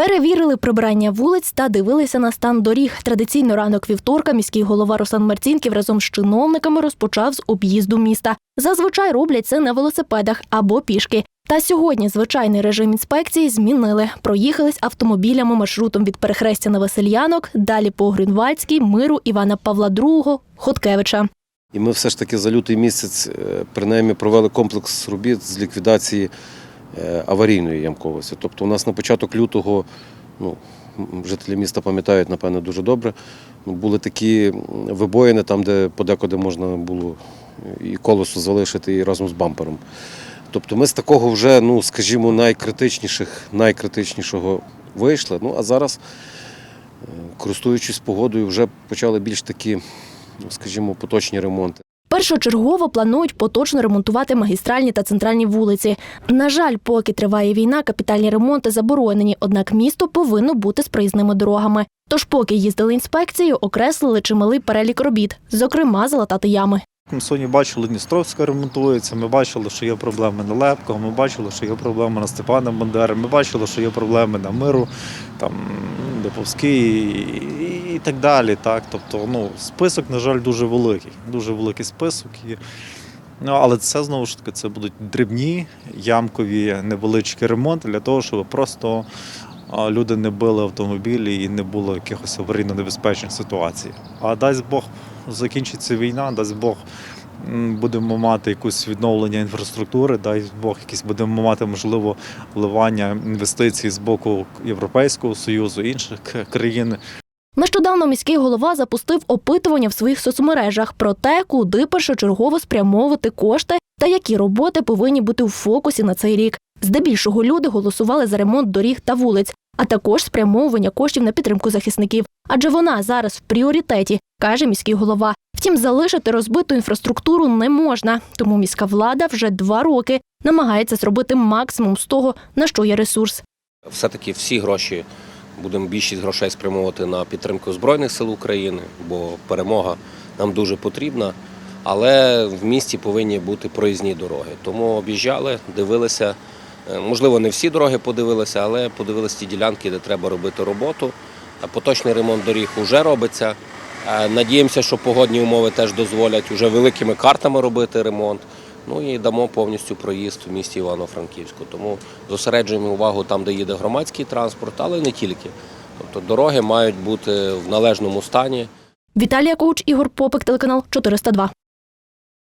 Перевірили прибирання вулиць та дивилися на стан доріг. Традиційно ранок вівторка міський голова Руслан Марцінків разом з чиновниками розпочав з об'їзду міста. Зазвичай роблять це на велосипедах або пішки. Та сьогодні звичайний режим інспекції змінили. Проїхались автомобілями маршрутом від перехрестя на Васильянок, далі по Грюнвальдській, миру Івана Павла II, Хоткевича. І ми все ж таки за лютий місяць е, принаймні провели комплекс робіт з ліквідації аварійної ямковості. Тобто у нас на початок лютого, ну, жителі міста пам'ятають, напевно, дуже добре. Були такі вибоїни, там, де подекуди можна було і колесо залишити і разом з бампером. Тобто ми з такого вже, ну, скажімо, найкритичніших, найкритичнішого вийшли. Ну, а зараз, е, користуючись погодою, вже почали більш такі, ну, скажімо, поточні ремонти. Першочергово планують поточно ремонтувати магістральні та центральні вулиці. На жаль, поки триває війна, капітальні ремонти заборонені, однак місто повинно бути з проїзними дорогами. Тож, поки їздили інспекції, окреслили чималий перелік робіт, зокрема залатати ями. Ми сьогодні бачили, Дністровська ремонтується, ми бачили, що є проблеми на Лепкого, ми бачили, що є проблеми на Степана Бандери, ми бачили, що є проблеми на Миру, там, Деповський і, так далі. Так? Тобто, ну, список, на жаль, дуже великий. Дуже великий список. І, ну, але це знову ж таки це будуть дрібні, ямкові, невеличкі ремонти для того, щоб просто люди не били автомобілі і не було якихось аварійно-небезпечних ситуацій. А дасть Бог закінчиться війна, дасть Бог будемо мати якусь відновлення інфраструктури, дасть Бог, якісь будемо мати можливо вливання інвестицій з боку Європейського союзу, інших країн. Нещодавно міський голова запустив опитування в своїх соцмережах про те, куди першочергово спрямовувати кошти та які роботи повинні бути у фокусі на цей рік. Здебільшого люди голосували за ремонт доріг та вулиць, а також спрямовування коштів на підтримку захисників. Адже вона зараз в пріоритеті, каже міський голова. Втім, залишити розбиту інфраструктуру не можна, тому міська влада вже два роки намагається зробити максимум з того, на що є ресурс. Все-таки всі гроші будемо більшість грошей спрямовувати на підтримку Збройних сил України, бо перемога нам дуже потрібна. Але в місті повинні бути проїзні дороги. Тому об'їжджали, дивилися. Е, Можливо, не всі дороги подивилися, але подивилися ті ділянки, де треба робити роботу. Поточний ремонт доріг вже робиться. Е, Надіємося, що погодні умови теж дозволять вже великими картами робити ремонт. Ну і дамо повністю проїзд в місті Івано-Франківську. Тому зосереджуємо увагу там, де їде громадський транспорт, але не тільки. Тобто дороги мають бути в належному стані. Віталія Коуч, Ігор Попик, телеканал 402.